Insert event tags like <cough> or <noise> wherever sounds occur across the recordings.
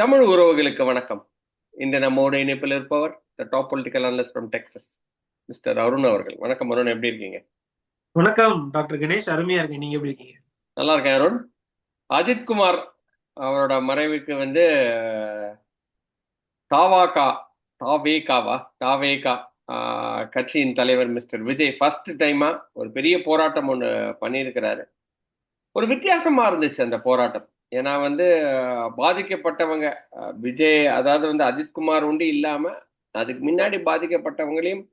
தமிழ் உறவுகளுக்கு வணக்கம். இன்று நம்மோட இணைப்பில் இருப்பவர் the top political analyst from Texas mister Arun அவர்கள். வணக்கம் அருண் எப்படி இருக்கீங்க? வணக்கம் டாக்டர் கணேஷ். அருமையா இருக்கேன். நீங்க எப்படி இருக்கீங்க? நல்லா இருக்கேன் அருண். அஜித் குமார் அவரோட மறைவுக்கு வந்து தாவாகா தாவேகாவா தாவேகா கட்சியின் தலைவர் மிஸ்டர் விஜய் ஃபர்ஸ்ட் டைமா ஒரு பெரிய போராட்டம் ஒன்று பண்ணியிருக்கிறாரு. ஒரு வித்தியாசமா இருந்துச்சு அந்த போராட்டம். ஏன்னா வந்து பாதிக்கப்பட்டவங்க விஜய் அதாவது வந்து அஜித்குமார் உண்டு இல்லாம அதுக்கு முன்னாடி பாதிக்கப்பட்டவங்களையும்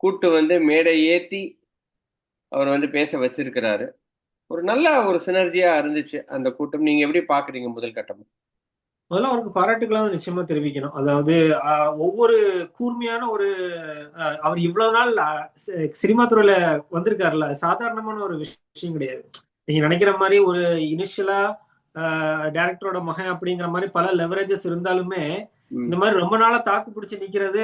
கூட்டு வந்து மேடை ஏத்தி அவர் வந்து பேச வச்சிருக்கிறாரு. ஒரு நல்ல ஒரு சினர்ஜியா இருந்துச்சு அந்த கூட்டம். நீங்க எப்படி பாக்குறீங்க முதல் கட்டம்? முதல்ல அவருக்கு பாராட்டுகளாக நிச்சயமா தெரிவிக்கணும். அதாவது ஒவ்வொரு கூர்மையான ஒரு அவர் இவ்வளவு நாள் சினிமா துறையில வந்திருக்காருல்ல. சாதாரணமான ஒரு விஷயம் கிடையாது. நீங்க நினைக்கிற மாதிரி ஒரு இனிஷியலா டைரக்டரோட மகன் அப்படிங்கிற மாதிரி பல லெவரேஜஸ் இருந்தாலுமே இந்த மாதிரி ரொம்ப நாளா தாக்கு பிடிச்சு நிக்கிறது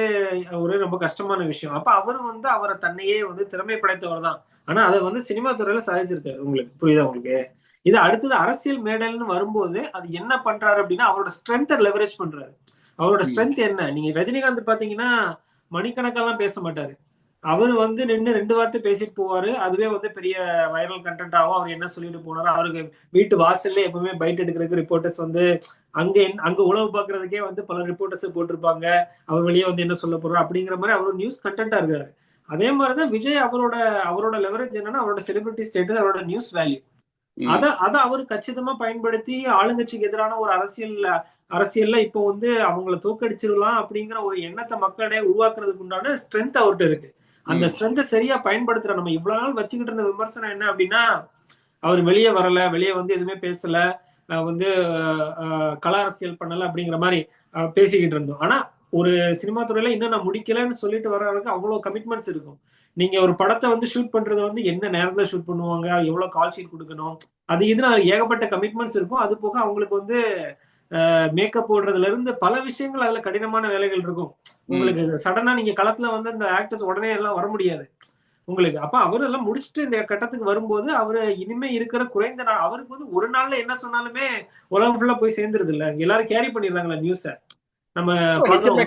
ஒரு ரொம்ப கஷ்டமான விஷயம். அப்ப அவர் வந்து அவரை தன்னையே வந்து திறமை படைத்தவர் தான். ஆனா அதை வந்து சினிமா துறையில சாதிச்சிருக்காரு. உங்களுக்கு புரியுதா உங்களுக்கு? இது அடுத்தது அரசியல் மேடல்னு வரும்போது அது என்ன பண்றாரு அப்படின்னா அவரோட ஸ்ட்ரென்த்தை லெவரேஜ் பண்றாரு. அவரோட. ஸ்ட்ரென்த் என்ன? நீங்க ரஜினிகாந்த் பாத்தீங்கன்னா மணிக்கணக்கெல்லாம் பேச மாட்டாரு. அவர் வந்து நின்று ரெண்டு வார்த்தை பேசிட்டு போவாரு. அதுவே வந்து பெரிய வைரல் கண்டென்ட் ஆகும் அவர் என்ன சொல்லிட்டு போனாரோ அவருக்கு வீட்டு வாசல்ல எப்பவுமே பைட் எடுக்கிறதுக்கு ரிப்போர்ட்டர்ஸ் வந்து அங்க அங்க உழவு பாக்குறதுக்கே வந்து பல ரிப்போர்ட்டர்ஸ் போட்டிருப்பாங்க. அவர் வெளியே வந்து என்ன சொல்ல போறோம் அப்படிங்கிற மாதிரி அவர் நியூஸ் கண்டென்ட்டா இருக்காரு. அதே மாதிரிதான் விஜய் அவரோட அவரோட லெவரேஜ் என்னன்னா அவரோட செலிபிரிட்டி ஸ்டேட்டஸ் அவரோட நியூஸ் வேல்யூ அத அத அவர் கச்சிதமா பயன்படுத்தி ஆளுங்கட்சிக்கு எதிரான ஒரு அரசியல் அரசியல்ல இப்போ வந்து அவங்கள தோக்கடிச்சிடலாம் அப்படிங்கிற ஒரு எண்ணத்தை மக்களிடையே உருவாக்குறதுக்கு உண்டான ஸ்ட்ரென்த் அவர்கிட்ட இருக்கு. அந்த. ஸ்ட்ரென்த்தை சரியா பயன்படுத்துற நம்ம இவ்வளவு நாள் வச்சுக்கிட்டு இருந்த விமர்சனம் என்ன அப்படின்னா அவர் வெளியே வரல வெளியே வந்து எதுவுமே பேசல வந்து கள அரசியல் பண்ணல அப்படிங்கிற மாதிரி பேசிக்கிட்டு இருந்தோம். ஆனா ஒரு சினிமா துறையில இன்னும் நான் முடிக்கலன்னு சொல்லிட்டு வர்றவங்களுக்கு அவ்வளவு கமிட்மெண்ட்ஸ் இருக்கும். நீங்க ஒரு படத்தை வந்து ஷூட் பண்றது வந்து என்ன நேரத்துல ஷூட் பண்ணுவாங்க எவ்வளவு கால் ஷீட் கொடுக்கணும் அது இதுன்னு ஏகப்பட்ட கமிட்மெண்ட்ஸ் இருக்கும். அது போக அவங்களுக்கு வந்து மேக்கப் போடுறதுல இருந்து பல விஷயங்கள் அதுல கடினமான வேலைகள் இருக்கும். உங்களுக்கு சடனா நீங்க களத்துல வந்து அந்த ஆக்டர்ஸ் உடனே எல்லாம் வர முடியாது. உங்களுக்கு அப்ப அவர் எல்லாம் முடிச்சுட்டு இந்த கட்டத்துக்கு வரும்போது அவரு இனிமே இருக்கிற குறைந்த நாள் அவருக்கு வந்து ஒரு நாள்ல என்ன சொன்னாலுமே உலகம் ஃபுல்லா போய் சேர்ந்துருது இல்ல. எல்லாரும் கேரி பண்ணிடுறாங்களா நியூஸ நம்ம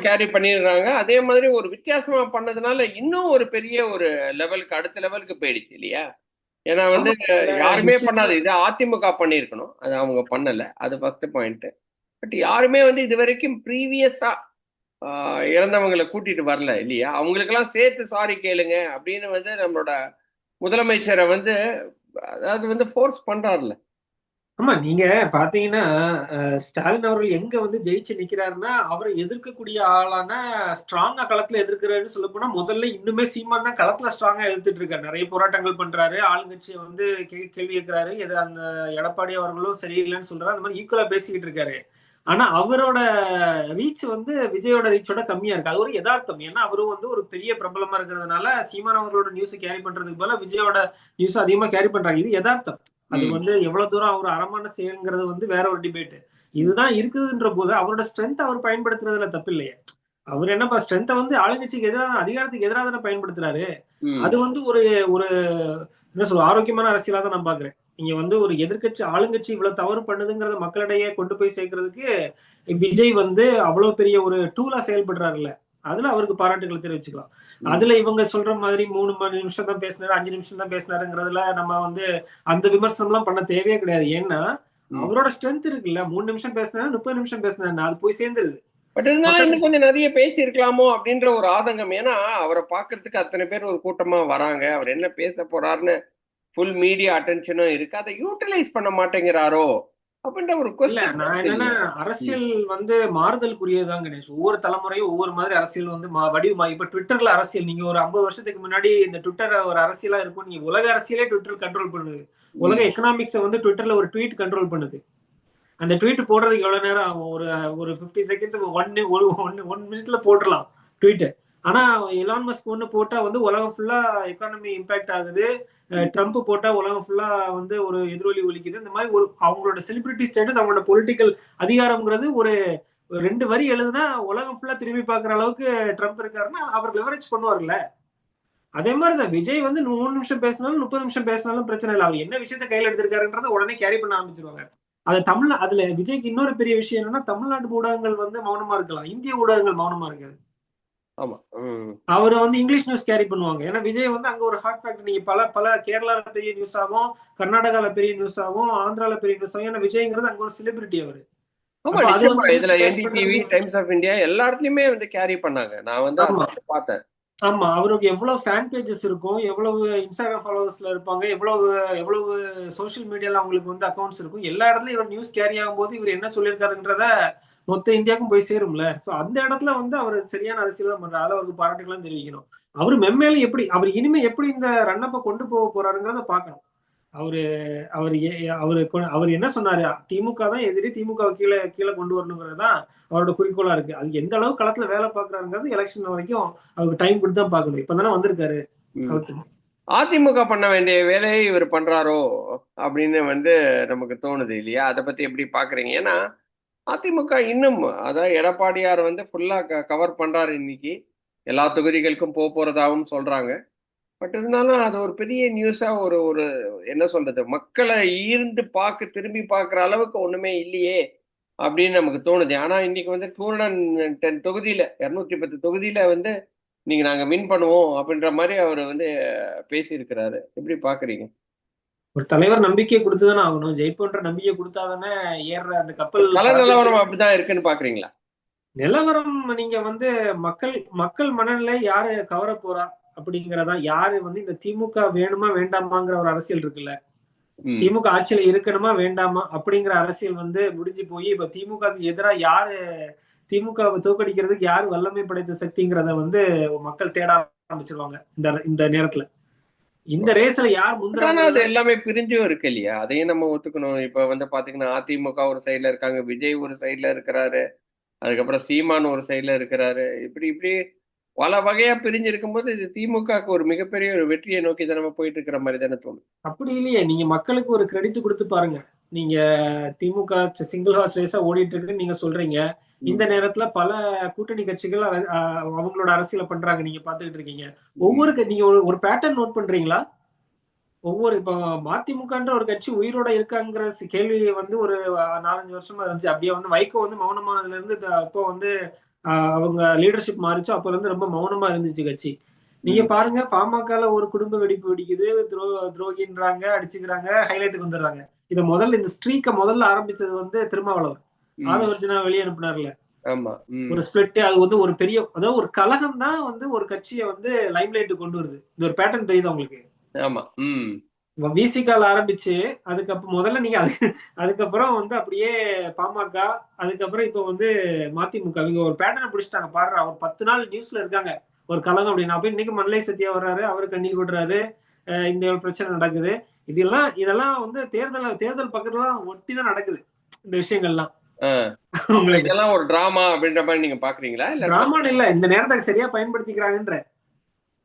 கேரி பண்ணிடுறாங்க. அதே மாதிரி ஒரு வித்தியாசமா பண்ணதுனால இன்னும் ஒரு பெரிய ஒரு லெவலுக்கு அடுத்த லெவலுக்கு போயிடுச்சு இல்லையா? ஏன்னா வந்து யாருமே. பண்ணாது. இது அதிமுக பண்ணியிருக்கணும். அது அவங்க பண்ணல. அது ஃபர்ஸ்ட் பாயிண்ட் பட் யாருமே வந்து இது வரைக்கும் ப்ரீவியஸா இறந்தவங்களை கூட்டிட்டு வரல இல்லையா? அவங்களுக்கெல்லாம் சேர்த்து சாரி கேளுங்க அப்படின்னு வந்து நம்மளோட முதலமைச்சரை வந்து அதாவது வந்து ஃபோர்ஸ் பண்றாருல. ஆமா நீங்க பாத்தீங்கன்னா ஸ்டாலின் அவர்கள் எங்க வந்து ஜெயிச்சு நிக்கிறாருன்னா அவரை எதிர்க்கக்கூடிய ஆளான ஸ்ட்ராங்கா களத்துல எதிர்க்கிறாருன்னு சொல்ல போனா முதல்ல இன்னுமே சீமான் தான் களத்துல ஸ்ட்ராங்கா எதிர்த்துட்டு இருக்காரு. நிறைய போராட்டங்கள் பண்றாரு. ஆளுங்கட்சியை வந்து கே- கேள்வி கேட்கிறாரு. எது அந்த எடப்பாடி அவர்களும் சரியில்லைன்னு சொல்றாரு. அந்த மாதிரி ஈக்குவலா பேசிக்கிட்டு இருக்காரு. ஆனா அவரோட ரீச் வந்து விஜயோட ரீச்சோட கம்மியா இருக்கு. அது ஒரு யதார்த்தம். ஏன்னா அவரும் வந்து ஒரு பெரிய பிரபலமா இருக்கிறதுனால சீமான் அவர்களோட நியூஸ் கேரி பண்றதுக்கு போல விஜயோட நியூஸ் அதிகமா கேரி பண்றாங்க. இது யதார்த்தம். அது. வந்து எவ்வளவு தூரம் அவர் அறமான செயல்ங்கிறது வந்து வேற ஒரு டிபேட் இதுதான் இருக்குதுன்ற போது அவரோட ஸ்ட்ரென்த் அவர் பயன்படுத்துறதுல தப்பு இல்லையே அவர் என்னப்பா ஸ்ட்ரென்த்தை வந்து ஆளுங்கட்சிக்கு எதிராக அதிகாரத்துக்கு எதிராக தானே பயன்படுத்துறாரு. அது வந்து ஒரு ஒரு என்ன சொல்ல ஆரோக்கியமான அரசியலா தான் நான் பாக்குறேன் நீங்க வந்து ஒரு எதிர்க்கட்சி ஆளுங்கட்சி இவ்வளவு தவறு பண்ணுதுங்கிறத மக்களிடையே கொண்டு போய் சேர்க்கறதுக்கு விஜய் வந்து அவ்வளவு பெரிய ஒரு டூலா செயல்படுறாருல்ல. அதுல அவருக்கு பாராட்டுகளை தெரிவிச்சுக்கலாம். அதுல இவங்க சொல்ற மாதிரி மூணு மணி நிமிஷம் தான் பேசினாரு அஞ்சு நிமிஷம் தான் பேசினாருங்கிறதுல நம்ம வந்து அந்த விமர்சனம் எல்லாம் பண்ண தேவையே கிடையாது. ஏன்னா. அவரோட ஸ்ட்ரென்த் இருக்குல்ல. மூணு நிமிஷம் பேசினாரு முப்பது நிமிஷம் பேசினாரு அது போய் சேர்ந்துருது. பட் இருந்தாலும் இன்னும் கொஞ்சம் நிறைய பேசி இருக்கலாமோ அப்படின்ற ஒரு ஆதங்கம். ஏன்னா அவரை பார்க்கறதுக்கு அத்தனை பேர் ஒரு கூட்டமா வராங்க. அவர் என்ன பேச போறாருன்னு ஃபுல் மீடியா அட்டென்ஷனும் இருக்கு. அதை யூட்டிலைஸ் பண்ண மாட்டேங்கிறாரோ அப்படின்ற ஒரு நான் என்னன்னா அரசியல் வந்து மாறுதலுக்குரியதுதான் கணேஷ். ஒவ்வொரு தலைமுறையும் ஒவ்வொரு மாதிரி அரசியல் வந்து வடிவமா இப்ப ட்விட்டர்ல அரசியல் நீங்க ஒரு ஐம்பது வருஷத்துக்கு முன்னாடி இந்த ட்விட்டர் ஒரு அரசியலா இருக்கும். நீங்க உலக அரசியலே ட்விட்டர் கண்ட்ரோல் பண்ணுது. உலக எக்கனாமிக்ஸை வந்து ட்விட்டர்ல ஒரு ட்வீட் கண்ட்ரோல் பண்ணுது. அந்த ட்வீட் போடுறதுக்கு எவ்வளவு நேரம் ஆகும்? ஒரு ஒரு ஃபிஃப்டி செகண்ட்ஸ் ஒன் ஒரு ஒன் ஒன் மினிட்ல போட்டுடலாம் ட்வீட் ஆனா எலான் மஸ்க் ஒன்று போட்டா வந்து உலகம் ஃபுல்லா எக்கானமி இம்பாக்ட் ஆகுது. ட்ரம்ப் போட்டா உலகம் ஃபுல்லா வந்து ஒரு எதிரொலி ஒலிக்குது. இந்த மாதிரி ஒரு அவங்களோட செலிபிரிட்டி ஸ்டேட்டஸ் அவங்களோட பொலிட்டிக்கல் அதிகாரம்ங்கிறது ஒரு ரெண்டு வரி எழுதுனா உலகம் ஃபுல்லா திரும்பி பார்க்குற அளவுக்கு ட்ரம்ப் இருக்காருன்னா அவர் லெவரேஜ் பண்ணுவார்ல அதே மாதிரி தான் விஜய் வந்து மூணு நிமிஷம் பேசினாலும் முப்பது நிமிஷம் பேசினாலும் பிரச்சனை இல்லை. அவர் என்ன விஷயத்த கையில் எடுத்திருக்காருன்றத உடனே கேரி பண்ண ஆரம்பிச்சிருவாங்க. அது தமிழ் அதுல விஜய்க்கு இன்னொரு பெரிய விஷயம் என்னன்னா தமிழ்நாட்டு ஊடகங்கள் வந்து மௌனமா இருக்கலாம். இந்திய ஊடகங்கள் மௌனமா இருக்காது. அவர் வந்து இங்கிலீஷ் நியூஸ் கேரி பண்ணுவாங்க. ஏன்னா விஜய் வந்து அங்க ஒரு ஹாட் ஃபேக்டர் நீங்க பல பல கேரளால பெரிய நியூஸ் ஆகும் கர்நாடகால பெரிய நியூஸ் ஆகும் ஆந்திரால பெரிய நியூஸ் ஆகும். ஏன்னா விஜய்ங்கிறது அங்க ஒரு செலிபிரிட்டி அவரு. இதுல என்டிடிவி டைம்ஸ் ஆஃப் இந்தியா எல்லா இடத்துலயுமே வந்து கேரி பண்ணாங்க. நான் வந்து பார்த்தேன். ஆமா. அவருக்கு எவ்வளவு ஃபேன் பேஜஸ் இருக்கும் எவ்வளவு இன்ஸ்டாகிராம் ஃபாலோவர்ஸ்ல இருப்பாங்க எவ்வளவு எவ்வளவு சோஷியல் மீடியால அவங்களுக்கு வந்து அக்கௌண்ட்ஸ் இருக்கும். எல்லா இடத்துலயும் இவர் நியூஸ் கேரி ஆகும்போது இவர் என்ன சொல்லியிருக்காருன்றத மொத்த இந்தியாவுக்கும் போய் சேரும்ல. சோ அந்த இடத்துல வந்து அவர் சரியான அரசியல் தான் பண்றாரு. அவருக்கு பாராட்டுகள்லாம் தெரிவிக்கணும். அவரு மென்மேலும் எப்படி அவர் இனிமே எப்படி இந்த ரன்னப்பை கொண்டு போக போறாருங்கிறத பார்க்கணும். அவரு அவர் அவரு அவர் என்ன சொன்னாரு? திமுக தான் எதிரி திமுக கீழே கீழே கொண்டு வரணுங்கிறது தான் அவரோட குறிக்கோளா இருக்கு. அது எந்த அளவுக்கு களத்துல வேலை பாக்குறாருங்கிறது எலெக்ஷன் வரைக்கும் அவருக்கு டைம் கொடுத்து தான் பார்க்கணும். இப்பதானே வந்திருக்காரு அதிமுக பண்ண வேண்டிய வேலையை இவர் பண்றாரோ அப்படின்னு வந்து நமக்கு தோணுது இல்லையா? அதை பத்தி எப்படி பாக்குறீங்க? ஏன்னா அதிமுக இன்னும் அதான் எடப்பாடியார் வந்து ஃபுல்லா கவர் பண்றாரு இன்னைக்கு. எல்லா தொகுதிகளுக்கும் போக போறதாகவும் சொல்றாங்க. பட் இருந்தாலும் அது ஒரு பெரிய நியூஸா ஒரு ஒரு என்ன சொல்றது மக்களை ஈர்ந்து பார்க்க திரும்பி பார்க்குற அளவுக்கு ஒண்ணுமே இல்லையே அப்படின்னு நமக்கு தோணுது. ஆனா இன்னைக்கு வந்து டூ ஹண்ட்ரட் டென் தொகுதியில இரநூத்தி பத்து தொகுதியில வந்து நீங்க நாங்க வின் பண்ணுவோம் அப்படின்ற மாதிரி அவர் வந்து பேசியிருக்கிறாரு. எப்படி பாக்குறீங்க? ஒரு தலைவர் நம்பிக்கை கொடுத்துதானே ஆகணும். ஜெயிப்புன்ற நம்பிக்கை கொடுத்தாதானே ஏறுற அந்த கப்பல் நிலவரம் அப்படிதான் இருக்குன்னு பாக்குறீங்களா? நிலவரம் நீங்க வந்து மக்கள் மக்கள் மனநிலை யாரு கவர போறா அப்படிங்கறதா யாரு வந்து இந்த திமுக வேணுமா வேண்டாமாங்கிற ஒரு அரசியல் இருக்குல்ல. திமுக ஆட்சியில இருக்கணுமா வேண்டாமா அப்படிங்கிற அரசியல் வந்து முடிஞ்சு போய் இப்ப திமுகவுக்கு எதிராக யாரு திமுகவை தோக்கடிக்கிறதுக்கு யாரு வல்லமை படைத்த சக்திங்கிறத வந்து மக்கள் தேட ஆரம்பிச்சிருவாங்க இந்த இந்த நேரத்துல. இந்த ரேஸ்ல யார் ஆனா அது எல்லாமே பிரிஞ்சும் இருக்கு இல்லையா? அதையும் நம்ம ஒத்துக்கணும். இப்ப வந்து பாத்தீங்கன்னா அதிமுக ஒரு சைடுல இருக்காங்க விஜய் ஒரு சைடுல இருக்கிறாரு. அதுக்கப்புறம் சீமான் ஒரு சைடுல இருக்கிறாரு. இப்படி இப்படி பல வகையா பிரிஞ்சு இருக்கும்போது இது திமுகக்கு ஒரு மிகப்பெரிய ஒரு வெற்றியை நோக்கி தான் நம்ம போயிட்டு இருக்கிற மாதிரி தானே தோணும் அப்படி இல்லையே. நீங்க மக்களுக்கு ஒரு கிரெடிட் கொடுத்து பாருங்க. நீங்க திமுக சிங்கிள் ஹார்ஸ் ரேஸா ஓடிட்டு இருக்குன்னு நீங்க சொல்றீங்க. இந்த நேரத்துல பல கூட்டணி கட்சிகள் அவங்களோட அரசியலை பண்றாங்க நீங்க பாத்துக்கிட்டு இருக்கீங்க. ஒவ்வொரு நீங்க ஒரு- பேட்டர்ன் நோட் பண்றீங்களா? ஒவ்வொரு இப்போ மதிமுகன்ற ஒரு கட்சி உயிரோட இருக்காங்கிற கேள்வி வந்து ஒரு நாலஞ்சு வருஷமா இருந்துச்சு. அப்படியே வந்து வைகோ வந்து மௌனமானதுல இருந்து அப்போ வந்து அவங்க லீடர்ஷிப் மாறிச்சோ அப்ப இருந்து ரொம்ப மௌனமா இருந்துச்சு கட்சி. நீங்க பாருங்க பாமகல ஒரு குடும்ப வெடிப்பு வெடிக்குது துரோ துரோகின்றாங்க அடிச்சுக்கிறாங்க ஹைலைட்டுக்கு வந்துடுறாங்க. இத முதல்ல இந்த ஸ்ட்ரீக்க முதல்ல ஆரம்பிச்சது வந்து திருமாவளவன். ஆதவர்ஜுனா வெளியே அனுப்புனார்ல. ஒரு ஸ்பிளிட் அது வந்து ஒரு பெரிய அதாவது ஒரு கலகம் தான் வந்து ஒரு கட்சியை வந்து லைம்லைட் கொண்டு வருது. இந்த ஒரு பேட்டர்ன் தெரியுது உங்களுக்கு? ஆமா விசிகால ஆரம்பிச்சு அதுக்கப்புறம் முதல்ல நீங்க அது அதுக்கப்புறம் வந்து அப்படியே பாமக அதுக்கப்புறம் இப்ப வந்து மதிமுக இவங்க ஒரு பேட்டர்னை பிடிச்சிட்டாங்க. பாரு அவர் பத்து நாள் நியூஸ்ல இருக்காங்க. ஒரு கலகம் அப்படின்னு அப்ப இன்னைக்கு மல்லை சத்யா வர்றாரு அவரு கண்ணீர் விடுறாரு இந்த பிரச்சனை நடக்குது. இதெல்லாம் இதெல்லாம் வந்து தேர்தல் தேர்தல் பக்கத்துல ஒட்டி தான் நடக்குது இந்த விஷயங்கள்லாம். <laughs> உங்களுக்கு இதெல்லாம் ஒரு டிராமா அப்படின்ற மாதிரி நீங்க பாக்குறீங்களா? இல்ல டிராமான் இல்ல இந்த நேரத்தை சரியா பயன்படுத்திக்கிறாங்கன்ற.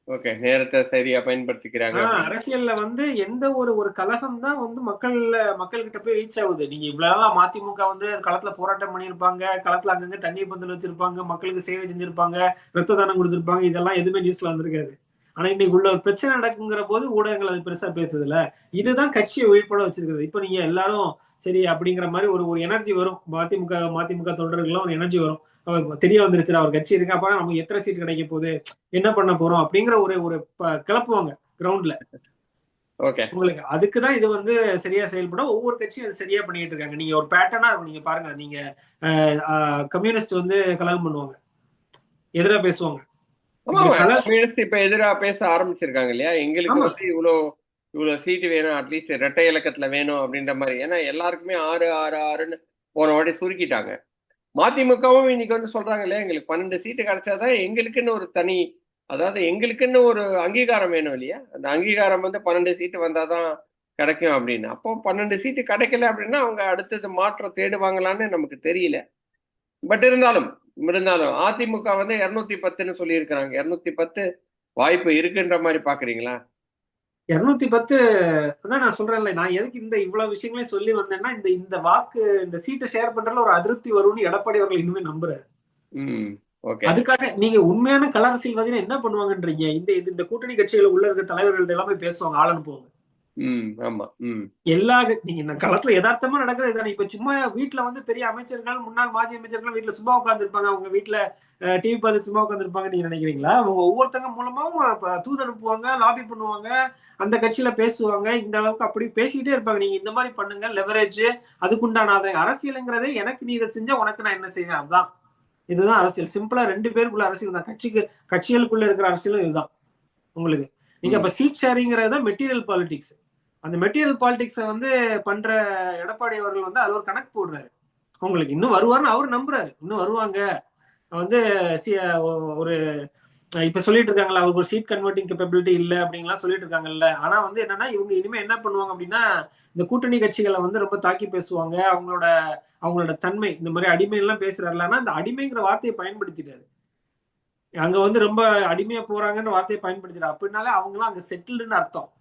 ஓகே நேரத்தை சரியா பயன்படுத்திக்கிறாங்க. அரசியல்ல வந்து எந்த ஒரு ஒரு கலகம் தான் வந்து மக்கள் மக்கள் கிட்ட போய் ரீச் ஆகுது. நீங்க இவ்வளவு நாளா மதிமுக வந்து களத்துல போராட்டம் பண்ணியிருப்பாங்க களத்துல அங்கங்க தண்ணீர் பந்தல் வச்சிருப்பாங்க மக்களுக்கு சேவை செஞ்சிருப்பாங்க ரத்த தானம் கொடுத்திருப்பாங்க இதெல்லாம் எதுவுமே நியூஸ்ல வந்திருக்காது. ஆனா இன்னைக்கு உள்ள ஒரு பிரச்சனை நடக்குங்கிற போது ஊடகங்கள் அது பெருசா பேசுதுல இதுதான் கட்சியை உயிர்ப்பட வச்சிருக்கிறது. இப்ப நீங்க எல்லாரும் சரி அப்படிங்கிற மாதிரி ஒரு ஒரு எனர்ஜி வரும். மதிமுக மதிமுக தொண்டர்களும் ஒரு எனர்ஜி வரும். தெரிய வந்துருச்சு அவர் கட்சி இருக்கு. அப்ப நமக்கு எத்தனை சீட் கிடைக்க போகுது? என்ன பண்ண போறோம்? அப்படிங்கிற ஒரு ஒரு கிளப்புவாங்க கிரவுண்ட்ல ஓகே உங்களுக்கு அதுக்குதான் இது வந்து சரியா செயல்படும். ஒவ்வொரு கட்சியும் அது சரியா பண்ணிட்டு இருக்காங்க. நீங்க ஒரு பேட்டர்னா இருக்கும். நீங்க பாருங்க நீங்க கம்யூனிஸ்ட் வந்து கலகம் பண்ணுவாங்க. எதிரா பேசுவாங்க ஆமா இப்படி கல- கம்யூனிஸ்ட் இப்ப எதிரா பேச ஆரம்பிச்சிருக்காங்க இல்லையா? எங்களுக்கு. வந்து இவ்வளோ இவ்வளவு சீட்டு வேணும் அட்லீஸ்ட் இரட்டை இலக்கத்துல வேணும் அப்படின்ற மாதிரி. ஏன்னா எல்லாருக்குமே ஆறு ஆறு ஆறுன்னு போன வாட்டி சுருக்கிட்டாங்க. மதிமுகவும் இன்னைக்கு வந்து சொல்றாங்க இல்லையா? எங்களுக்கு பன்னெண்டு சீட்டு கிடைச்சாதான் எங்களுக்குன்னு ஒரு தனி அதாவது எங்களுக்குன்னு ஒரு அங்கீகாரம் வேணும் இல்லையா? அந்த அங்கீகாரம் வந்து பன்னெண்டு சீட்டு வந்தாதான் கிடைக்கும் அப்படின்னு. அப்போ பன்னெண்டு சீட்டு கிடைக்கல அப்படின்னா அவங்க அடுத்தது மாற்றம் தேடுவாங்களான்னு நமக்கு தெரியல. பட் இருந்தாலும் இருந்தாலும் அதிமுக வந்து இருநூத்தி பத்துன்னு சொல்லியிருக்கிறாங்க. இருநூத்தி பத்து வாய்ப்பு இருக்குன்ற மாதிரி பாக்குறீங்களா? இருநூத்தி பத்து அதான் நான் சொல்றேன்ல நான் எதுக்கு இந்த இவ்வளவு விஷயங்களையும் சொல்லி வந்தேன்னா இந்த இந்த வாக்கு இந்த சீட்டை ஷேர் பண்றதுல ஒரு அதிருப்தி வரும்னு எடப்பாடி அவர்கள் இன்னுமே நம்புறாரு. ம் ஓகே. அதுக்காக நீங்க உண்மையான கல அரசியல்வாதினா என்ன பண்ணுவாங்கன்றீங்க? இந்த இந்த கூட்டணி கட்சிகள் உள்ள இருக்க தலைவர்கள் எல்லாமே பேசுவாங்க ஆள் அனுப்புவாங்க ம் எல்லா நீங்க களத்துல யதார்த்தமா நடக்கிறது இதுதானே இப்ப சும்மா வீட்டுல வந்து பெரிய அமைச்சர்கள் முன்னாள் மாஜி அமைச்சர்கள் வீட்டுல சும்மா உட்காந்துருப்பாங்க அவங்க வீட்டுல டிவி பார்த்து சும்மா உட்காந்துருப்பாங்க நீங்க நினைக்கிறீங்களா? அவங்க ஒவ்வொருத்தங்க மூலமாவும் அப்ப தூது அனுப்புவாங்க லாபி பண்ணுவாங்க அந்த கட்சியில பேசுவாங்க. இந்த அளவுக்கு அப்படி பேசிக்கிட்டே இருப்பாங்க. நீங்க இந்த மாதிரி பண்ணுங்க லெவரேஜ் அதுக்குண்டான அதை அரசியலுங்கிறதே எனக்கு நீ இதை செஞ்சா உனக்கு நான் என்ன செய்வேன்? அதுதான். இதுதான் அரசியல். சிம்பிளா ரெண்டு பேருக்குள்ள அரசியல் தான். கட்சிக்கு கட்சிகளுக்குள்ள இருக்கிற அரசியலும் இதுதான். உங்களுக்கு. நீங்க ம். இப்ப சீட் ஷேரிங்கிறது தான் மெட்டீரியல் பாலிடிக்ஸ் அந்த மெட்டீரியல் பாலிடிக்ஸை வந்து பண்ற எடப்பாடி அவர்கள் வந்து அது ஒரு கணக்கு போடுறாரு. உங்களுக்கு இன்னும் வருவார்னு அவர் நம்புறாரு. இன்னும் வருவாங்க. வந்து ஒ- ஒரு இப்ப சொல்லிட்டு இருக்காங்களா அவருக்கு ஒரு சீட் கன்வெர்ட்டிங் கேப்பபிலிட்டி இல்ல அப்படின்லாம் சொல்லிட்டு இருக்காங்கல்ல. ஆனா வந்து என்னன்னா இவங்க இனிமே என்ன பண்ணுவாங்க அப்படின்னா இந்த கூட்டணி கட்சிகளை வந்து ரொம்ப தாக்கி பேசுவாங்க. அவங்களோட அவங்களோட தன்மை இந்த மாதிரி அடிமை எல்லாம் பேசுறாருல ஆனா அந்த அடிமைங்கிற வார்த்தையை பயன்படுத்திட்டாரு. அங்க வந்து ரொம்ப அடிமையா போறாங்கன்னு வார்த்தையை பயன்படுத்திட்டாரு. அப்படின்னாலே அவங்களாம் அங்க செட்டில்டுன்னு அர்த்தம்.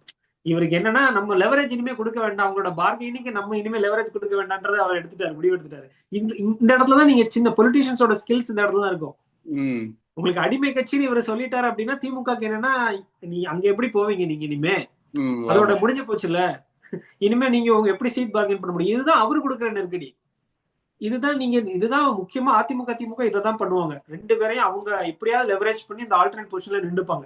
இவருக்கு என்னன்னா நம்ம லெவரேஜ் இனிமே கொடுக்க வேண்டாம். அவங்களோட பார்கெனிங்க்கு நம்ம இனிமே லெவரேஜ் கொடுக்க வேண்டாம்ன்றதை அவர் எடுத்துட்டாரு முடிவு எடுத்துட்டாரு இந்த இந்த இடத்துல தான் நீங்க சின்ன பொலிட்டீஷியன்ஸோட ஸ்கில்ஸ் இந்த இடத்துல தான் இருக்கும். உங்களுக்கு அடிமை கட்சின்னு இவர் சொல்லிட்டாரு அப்படின்னா திமுகக்கு என்னன்னா நீ அங்க எப்படி போவீங்க நீங்க இனிமே? அதோட முடிஞ்சு போச்சுல இனிமே நீங்க உங்க எப்படி சீட் பார்கெயின் பண்ண முடியும்? இதுதான் அவரு கொடுக்குற நெருக்கடி. இதுதான் நீங்க இதுதான் முக்கியமா அதிமுக திமுக இதை தான் பண்ணுவாங்க. ரெண்டு பேரையும் அவங்க எப்படியாவது லெவரேஜ் பண்ணி இந்த ஆல்டர்னேட் பொசிஷன்ல நின்றுப்பாங்க.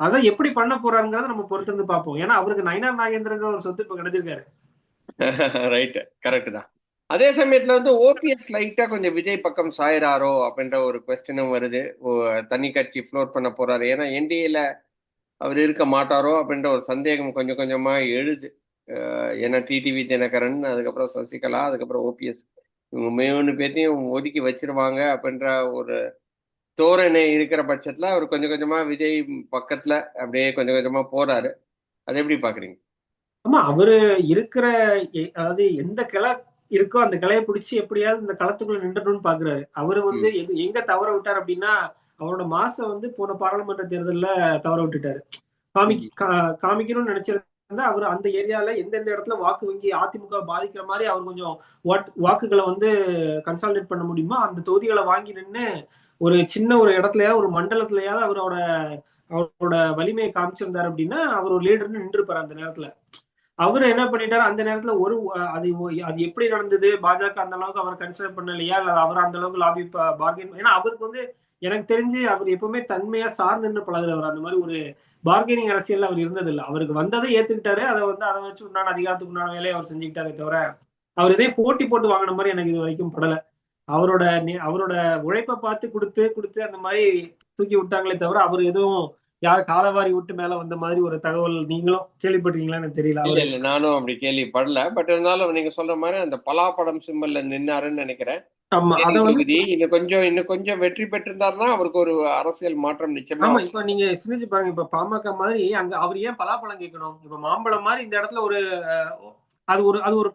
அதான் எப்படி பண்ண போறாருங்கிறத நம்ம பொறுத்து வந்து பார்ப்போம். ஏன்னா அவருக்கு நயனார் நாகேந்திரங்கிற ஒரு சொத்து இப்ப கிடைச்சிருக்காரு. <laughs> ரைட் கரெக்ட் தான். அதே சமயத்துல வந்து ஓபிஎஸ் லைட்டா கொஞ்சம் விஜய் பக்கம் சாயிறாரோ அப்படின்ற ஒரு கொஸ்டினும் வருது. ஓ, தனி கட்சி ஃப்ளோர் பண்ண போறாரு. ஏன்னா என்டிஏல அவர் இருக்க மாட்டாரோ அப்படின்ற ஒரு சந்தேகம் கொஞ்சம் கொஞ்சமா எழுது. ஏன்னா டிடிவி தினகரன் அதுக்கப்புறம் சசிகலா அதுக்கப்புறம் ஓபிஎஸ் இவங்க மூணு பேர்த்தையும் ஒதுக்கி வச்சிருவாங்க அப்படின்ற ஒரு தோரணை இருக்கிற பட்சத்துல அவர் கொஞ்சம் கொஞ்சமா விஜய் பக்கத்துல அப்படியே கொஞ்சம் கொஞ்சமா போறாரு. அதை எப்படி பாக்குறீங்க? ஆமா அவரு இருக்கிற அதாவது எந்த கிளை இருக்கோ அந்த கிளையை பிடிச்சி எப்படியாவது இந்த களத்துக்குள்ள நின்றணும்னு பாக்குறாரு. அவரு வந்து எங்க தவற விட்டார் அப்படின்னா அவரோட மாசம் வந்து போன பாராளுமன்ற தேர்தல்ல தவற விட்டுட்டாரு. காமிக்க காமிக்கணும்னு நினைச்சிருந்தா அவர் அந்த ஏரியால எந்தெந்த இடத்துல வாக்கு வங்கி அதிமுக பாதிக்கிற மாதிரி அவர் கொஞ்சம் வாக்குகளை வந்து கன்சாலிடேட் பண்ண முடியுமோ அந்த தொகுதிகளை வாங்கி நின்னு ஒரு சின்ன ஒரு இடத்துலயா ஒரு மண்டலத்திலயாவது அவரோட அவரோட வலிமையை காமிச்சிருந்தாரு அப்படின்னா அவர் ஒரு லீடர்னு நின்றுப்பாரு அந்த நேரத்துல. அவரு என்ன பண்ணிட்டாரு? அந்த நேரத்துல ஒரு அது அது எப்படி நடந்தது? பாஜக அந்த அளவுக்கு அவர் கன்சிடர் பண்ணலையா? இல்ல அவர் அந்த அளவுக்கு லாபி பார்கெயின் ஏன்னா அவருக்கு வந்து எனக்கு தெரிஞ்சு அவர் எப்பவுமே தன்மையா சார்ந்துன்னு பழகுறவர். அந்த மாதிரி ஒரு பார்கெனிங் அரசியல் அவர் இருந்தது இல்லை அவருக்கு வந்ததை ஏத்துக்கிட்டாரு. அதை வந்து அதை வச்சு உண்டான அதிகாரத்துக்கு உண்டான வேலையை அவர் செஞ்சுக்கிட்டாரே தவிர அவர் இதே போட்டி போட்டு வாங்கின மாதிரி எனக்கு இது வரைக்கும் படலை. அவரோட அவரோட உழைப்பை பார்த்து கொடுத்து கொடுத்து அந்த மாதிரி தூக்கி விட்டாங்களே தவிர அவர் எதுவும் யார் காலவாரி விட்டு மேல வந்த மாதிரி ஒரு தகவல் நீங்களும் கேள்விப்பட்டீங்களான்னு எனக்கு தெரியல. இல்ல இல்ல நானும் அப்படி கேள்விப்படல. பட் இருந்தாலும் நீங்க சொல்ற மாதிரி அந்த பலாப்படம் சிம்பல்ல நின்னாருன்னு நினைக்கிறேன். ஆமா அத தேனி வந்து தொகுதி இன்னும் கொஞ்சம் இன்னும் கொஞ்சம் வெற்றி பெற்றிருந்தாருன்னா அவருக்கு ஒரு அரசியல் மாற்றம் நிச்சயமா ஆமா இப்ப நீங்க சிந்திச்சு பாருங்க இப்ப பாமக மாதிரி அங்க அவர் ஏன் பலாப்பழம் கேட்கணும்? இப்ப மாம்பழம் மாதிரி இந்த இடத்துல ஒரு அது ஒரு அது ஒரு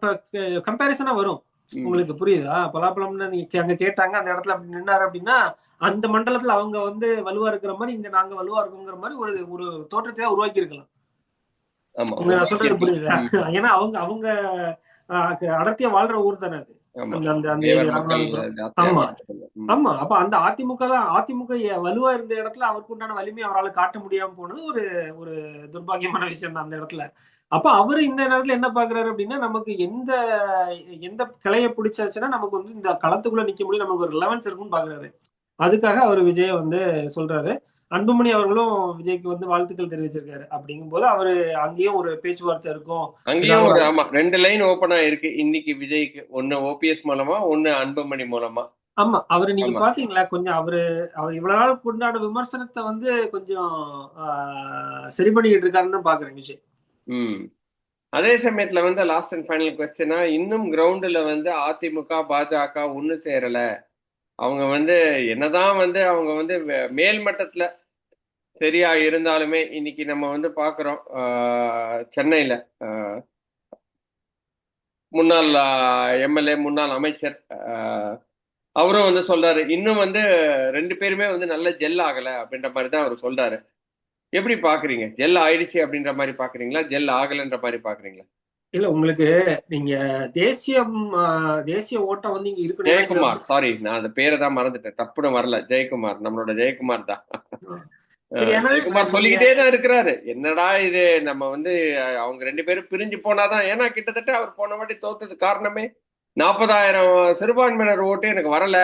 கம்பேரிசனா வரும். உங்களுக்கு புரியுதா? பலாப்பழம்னு நீங்க அங்க கேட்டாங்க அந்த இடத்துல அப்படி நின்னாரு அப்படின்னா அந்த மண்டலத்துல அவங்க வந்து வலுவா இருக்கிற மாதிரி இங்க நாங்க வலுவா இருக்கோங்கிற மாதிரி ஒரு ஒரு தோற்றத்தையே உருவாக்கி இருக்கலாம் நான் சொல்றது புரியுதா. ஏன்னா அவங்க அவங்க அடர்த்தியா வாழ்ற ஊர் தானே அது. ஆமா. ஆமா. அப்ப அந்த அதிமுக தான் அதிமுக வலுவா இருந்த இடத்துல அவருக்கு உண்டான வலிமையை அவரால் காட்ட முடியாம போனது ஒரு ஒரு துர்பாகியமான விஷயம் தான் அந்த இடத்துல. அப்ப அவரு இந்த நேரத்துல என்ன பாக்குறாரு அப்படின்னா நமக்கு எந்த எந்த கிளைய பிடிச்சாச்சுன்னா நமக்கு வந்து இந்த களத்துக்குள்ள நிக்க முடியும். நமக்கு ஒரு ரிலவன்ஸ் இருக்குன்னு பாக்குறாரு. அதுக்காக அவர் விஜய வந்து சொல்றாரு. அன்புமணி அவர்களும் விஜய்க்கு வந்து வாழ்த்துக்கள் தெரிவிச்சிருக்காரு. அப்படிங்கும்போது அவரு அங்கேயும் ஒரு பேச்சுவார்த்தை இருக்கும். அங்கேயும் ஒரு ஆமா ரெண்டு லைன் ஓபனா இருக்கு. இன்னைக்கு விஜய்க்கு ஒண்ணு ஓபிஎஸ் மூலமா ஒண்ணு அன்புமணி மூலமா. ஆமா அவரு நீங்க. பாத்தீங்களா கொஞ்சம் அவரு அவர் இவ்வளவு நாள் கொண்டாட விமர்சனத்தை வந்து கொஞ்சம் ஆஹ், சரி பண்ணிக்கிட்டு இருக்காருன்னு தான் பாக்குறேன் விஜய். ம். அதே சமயத்துல வந்து லாஸ்ட் அண்ட் ஃபைனல் கொஸ்டினா இன்னும் கிரவுண்டுல வந்து அதிமுக பாஜக ஒண்ணு சேரல. அவங்க வந்து என்னதான் வந்து அவங்க வந்து வே- மேல் மட்டத்துல சரியா இருந்தாலுமே இன்னைக்கு நம்ம வந்து பாக்குறோம் ஆஹ், சென்னையில முன்னாள் எம்எல்ஏ முன்னாள் அமைச்சர் ஆஹ், அவரும் வந்து சொல்றாரு இன்னும் வந்து ரெண்டு பேருமே வந்து நல்ல ஜெல் ஆகலை அப்படின்ற மாதிரி தான் அவர் சொல்றாரு. எப்படி பாக்குறீங்க? ஜெல் ஆயிடுச்சு அப்படின்ற மாதிரி பாக்குறீங்களா? ஜெல் ஆகலைன்ற மாதிரி பாக்குறீங்களா? இல்ல உங்களுக்கு நீங்க தேசியம் தேசிய ஓட்டம் வந்து இங்க இருக்கணும் ஜெயக்குமார் சாரி நான் அந்த பேரை தான் மறந்துட்டேன். டப்புன்னு வரல. ஜெயக்குமார் நம்மளோட ஜெயக்குமார் தான். ஜெயக்குமார் சொல்லிக்கிட்டே தான் இருக்கிறாரு. என்னடா இது? நம்ம வந்து அவங்க ரெண்டு பேரும் பிரிஞ்சு போனாதான் ஏன்னா கிட்டத்தட்ட அவர் போன வாட்டி தோத்தது காரணமே நாற்பதாயிரம் சிறுபான்மையினர் ஓட்டு எனக்கு வரல.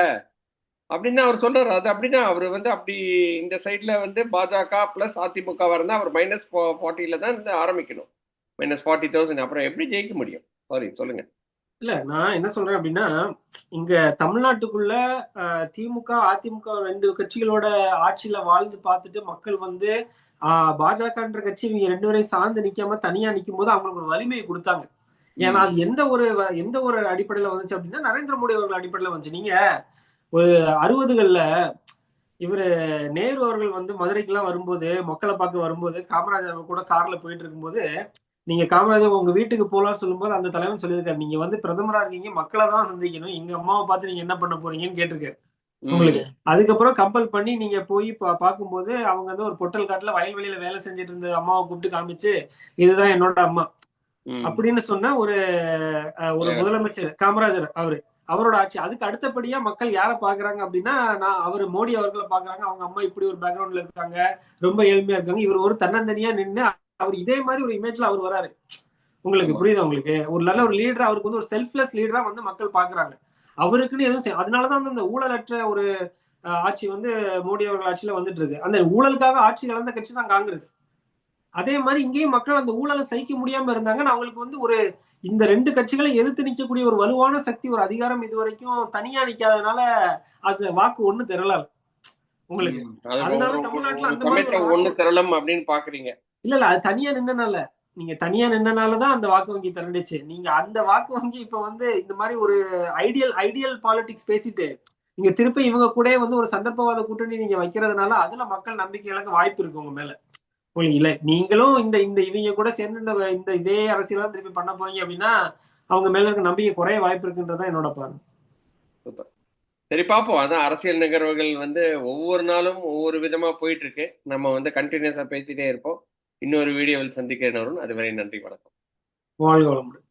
அப்படின்னு தான் அவர் சொல்றாரு. அது அப்படிதான். அவர் வந்து அப்படி இந்த சைட்ல வந்து பாஜக பிளஸ் அதிமுக இருந்தா அவர் மைனஸ் ஃபார்ட்டில தான் இருந்து ஆரம்பிக்கணும். மைனஸ் ஃபார்ட்டி தௌசண்ட் அப்புறம் எப்படி ஜெயிக்க முடியும்? சாரி சொல்லுங்க. இல்ல நான் என்ன சொல்றேன் அப்படின்னா இங்க தமிழ்நாட்டுக்குள்ள திமுக அதிமுக ரெண்டு கட்சிகளோட ஆட்சியில வாழ்ந்து பார்த்துட்டு மக்கள் வந்து ஆஹ், பாஜகன்ற கட்சி இவங்க ரெண்டு பேரையும் சார்ந்து நிக்காம தனியா நிக்கும் போது அவங்களுக்கு ஒரு வலிமையை கொடுத்தாங்க. ஏன்னா அது எந்த ஒரு எந்த ஒரு அடிப்படையில வந்துச்சு அப்படின்னா நரேந்திர மோடி அவர்கள் அடிப்படையில வந்துச்சு. நீங்க ஒரு அறுபதுகள்ல இவரு நேரு அவர்கள் வந்து மதுரைக்கெல்லாம் வரும்போது மக்களை பார்க்க வரும்போது காமராஜர் கூட கார்ல போயிட்டு இருக்கும்போது நீங்க காமராஜர் உங்க வீட்டுக்கு போலாம்னு சொல்லும்போது அந்த தலைவன் சொல்லியிருக்காரு. நீங்க வந்து பிரதமரா இருக்கீங்க மக்களை தான் சந்திக்கணும். எங்க அம்மாவை பார்த்து நீங்க என்ன பண்ண போறீங்கன்னு கேட்டிருக்காரு. உங்களுக்கு. அதுக்கப்புறம் கம்பல் பண்ணி நீங்க போய் பா- பார்க்கும்போது அவங்க வந்து ஒரு பொட்டல் காட்டுல வயல்வெளியில வேலை செஞ்சுட்டு இருந்த அம்மாவை கூப்பிட்டு காமிச்சு இதுதான் என்னோட அம்மா. அப்படின்னு சொன்ன ஒரு ஒரு முதலமைச்சர் காமராஜர் அவரு. அவரோட ஆட்சி. அதுக்கு அடுத்தபடியா மக்கள் யாரை பாக்குறாங்க அப்படின்னா நான் அவர் மோடி அவர்களை பாக்குறாங்க அவங்க அம்மா இப்படி ஒரு பேக்ரவுண்ட்ல இருக்காங்க. ரொம்ப ஏழ்மையா இருக்காங்க. இவர் ஒரு தன்னந்தனியா நின்னு அவர் இதே மாதிரி ஒரு இமேஜ்ல அவர் வராரு. உங்களுக்கு புரியுதா உங்களுக்கு? ஒரு நல்ல ஒரு லீடரா அவருக்கு வந்து ஒரு செல்ஃப்லெஸ் லீடரா வந்து மக்கள் பாக்குறாங்க அவருக்குன்னு எதுவும் அதனாலதான் அந்த ஊழலற்ற ஒரு ஆட்சி வந்து மோடி அவர்கள் ஆட்சியில வந்துட்டு இருக்கு. அந்த ஊழலுக்காக ஆட்சி கலந்த கட்சி தான் காங்கிரஸ். அதே மாதிரி இங்கேயும் மக்கள் அந்த ஊழலை சகிக்க முடியாம இருந்தாங்கன்னா அவங்களுக்கு வந்து ஒரு இந்த ரெண்டு கட்சிகளை எதிர்த்து நிக்கக்கூடிய ஒரு வலுவான சக்தி ஒரு அதிகாரம் இது வரைக்கும் தனியா நிக்காதனால அது வாக்கு ஒண்ணு திரளால். உங்களுக்கு. அதனால தமிழ்நாட்டுல அந்த மாதிரி ஒண்ணு திரளம் அப்படின்னு பாக்குறீங்க. இல்ல இல்ல அது தனியா நின்னனால. நீங்க தனியா நின்னனாலதான் அந்த வாக்கு வங்கி திரண்டுச்சு. நீங்க அந்த வாக்கு வங்கி இப்ப வந்து இந்த மாதிரி ஒரு ஐடியல் ஐடியல் பாலிடிக்ஸ் பேசிட்டு நீங்க திருப்பி இவங்க கூட வந்து ஒரு சந்தர்ப்பவாத கூட்டணி நீங்க வைக்கிறதுனால அதுல மக்கள் நம்பிக்கை இழக்க வாய்ப்பு இருக்கு உங்க மேல. இல்ல நீங்களும் இந்த இந்த இவங்க கூட சேர்ந்து இந்த இந்த இதே அரசியல் தான் திருப்பி பண்ண போறீங்க அப்படின்னா அவங்க மேல இருக்க நம்பிக்கை குறைய வாய்ப்பு இருக்குன்றதான் என்னோட பார்வை. சரி பார்ப்போம். அதான் அரசியல் நிகழ்வுகள் வந்து ஒவ்வொரு நாளும் ஒவ்வொரு விதமா போயிட்டு இருக்கு நம்ம வந்து கண்டினியூஸா பேசிட்டே இருப்போம். இன்னொரு வீடியோவில் சந்திக்கிறேன் அதுவரை நன்றி வணக்கம். வாழ்க வளமுடன்.